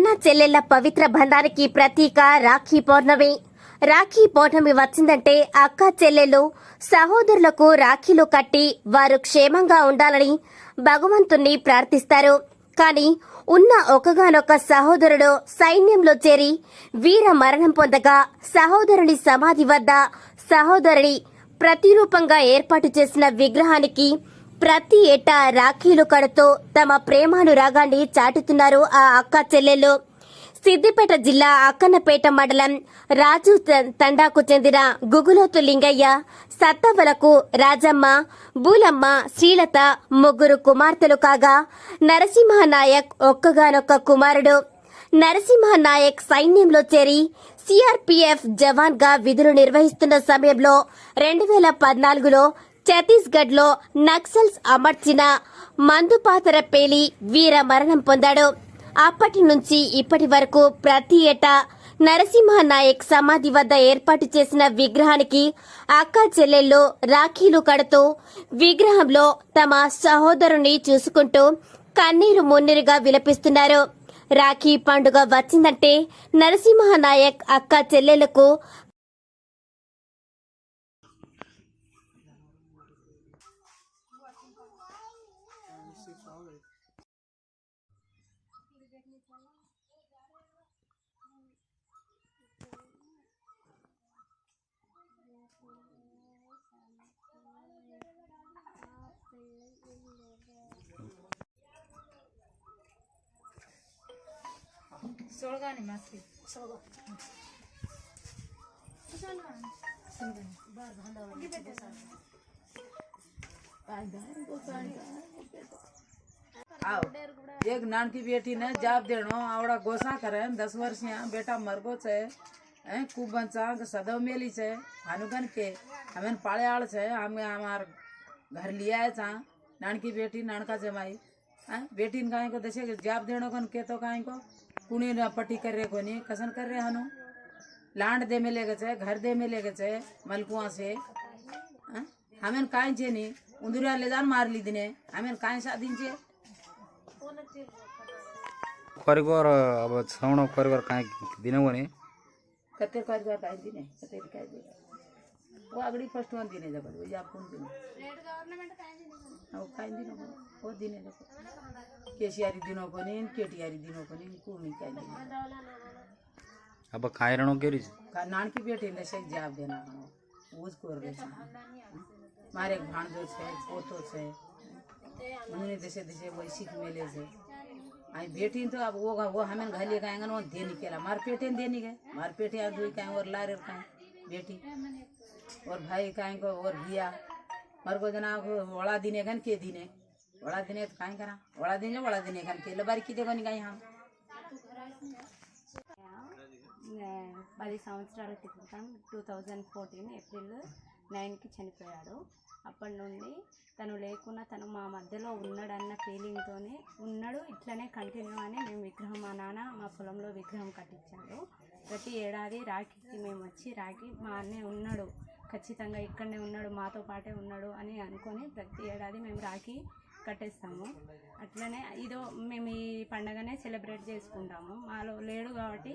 చెల్లెళ్ళ పవిత్ర బంధానికి ప్రతీక రాఖీ పౌర్ణమి. రాఖీ పౌర్ణమి వచ్చిందంటే అక్క చెల్లెలు సహోదరులకు రాఖీలు కట్టి వారు క్షేమంగా ఉండాలని భగవంతుణ్ణి ప్రార్థిస్తారు. కానీ ఉన్న ఒకగానొక సహోదరుడు సైన్యంలో చేరి వీర మరణం పొందగా సహోదరుని సమాధి వద్ద సహోదరుని ప్రతిరూపంగా ఏర్పాటు చేసిన విగ్రహానికి ప్రతి ఏటా రాఖీలు కడుతూ తమ ప్రేమానురాగాన్ని చాటుతున్నారు ఆ అక్క చెల్లెలు సిద్దిపేట జిల్లా అక్కన్నపేట మండలం రాజు తండాకు చెందిన గుగులోతు లింగయ్య సత్తవలకు రాజమ్మ బూలమ్మ శ్రీలత ముగ్గురు కుమార్తెలు కాగా నరసింహనాయక్ ఒక్కగానొక్క కుమారుడు. నరసింహనాయక్ సైన్యంలో చేరి సిఆర్పీఎఫ్ జవాన్గా విధులు నిర్వహిస్తున్న సమయంలో రెండు వేల పద్నాలుగులో ఛత్తీస్గఢ్లో నక్సల్స్ అమర్చిన మందుపాతర పేలి వీర మరణం పొందాడు. అప్పటి నుంచి ఇప్పటి వరకు ప్రతి ఏటా నరసింహనాయక్ సమాధి వద్ద ఏర్పాటు చేసిన విగ్రహానికి అక్క చెల్లెళ్ళు రాఖీలు కడుతూ విగ్రహంలో తమ సహోదరుని చూసుకుంటూ కన్నీరు మున్నీరుగా విలపిస్తున్నారు. రాఖీ పండుగ వచ్చిందంటే నరసింహనాయక్ అక్క చెల్లెలకు सोळगाने मासी आओ एक नानकी बेटी ने जाप देणो, आवड़ा गोसा करे दस वर्ष यहाँ बेटा मरगो छे हैं खूब बंचा सदव मेली छे हानुगन के, हमें पाले आड़ छे, हमें हमार घर लिया है चा नानकी बेटी नानका जमाई हैं बेटी काहे को दसे जाप देणो कन के तो काहे को? कुणी न पट्टी कर रे कोनी, कसन कर रे हनु? लांड दे में लेगे छे, घर दे में लेगे छे, मलकुआ से। हमें काहे छे नी, उंदुरिया ले जान मार ली दिने हमें काहे शादी छे। परिवार अब श्रवण परिवार कांय दिनवणे कते कर काय दिने? कते काय दिने? वो अगड़ी फ़र्स्ट वन दिने जब वो या कौन दिने? वो काय दिनो को वो दिने जब। केशियारी दिनो को नहीं केटियारी दिनो को नहीं कौन नहीं दिने। अब खायरणो केरी का नान की बेटी ने से जवाब देना हो उसको रे मारे भाणजो छे पोतो छे। उन्हें देशे देशे वैशिक मेले छे आई बेटी तो अब वो वो हमें घाली का आंगन वो देनी केला मार पेटे ने देनी गए मार पेटे आ दुई का और लारे का बेटी और भाई का को और भैया मार को जना को वड़ा दिने गन के दिने वड़ा दिने तो काहे करा वड़ा दिने वड़ा दिने गन के लबारी की देखो नहीं हम పది సంవత్సరాల క్రితం టూ థౌజండ్ ఫోర్టీన్ ఏప్రిల్ నైన్కి చనిపోయాడు అప్పటి నుండి తను లేకున్నా తను మా మధ్యలో ఉన్నాడన్న ఫీలింగ్తోనే ఉన్నాడు. ఇట్లనే కంటిన్యూ అని మేము విగ్రహం మా నాన్న మా పొలంలో విగ్రహం కట్టించాడు. ప్రతి ఏడాది రాఖీకి మేము వచ్చి రాఖీ మా అన్నయ్య ఉన్నాడు ఖచ్చితంగా ఇక్కడనే ఉన్నాడు మాతో పాటే ఉన్నాడు అని అనుకొని ప్రతి ఏడాది మేము రాఖీ కట్టేస్తాము. అట్లనే ఇదో మేము ఈ పండగనే సెలబ్రేట్ చేసుకుంటాము. మాలో లేడు కాబట్టి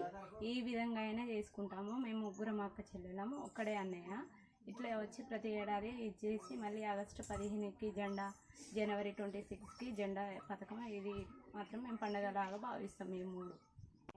ఈ విధంగా అయినా చేసుకుంటాము. మేము ముగ్గురం అక్క చెల్లెలము ఒక్కడే అన్నయ్య. ఇట్లా వచ్చి ప్రతి ఏడాది ఇది చేసి మళ్ళీ ఆగస్టు పదిహేనుకి జెండా జనవరి ట్వంటీ సిక్స్కి జెండా పథకం. ఇది మాత్రం మేము పండగలాగా భావిస్తాం ఈ మూడు.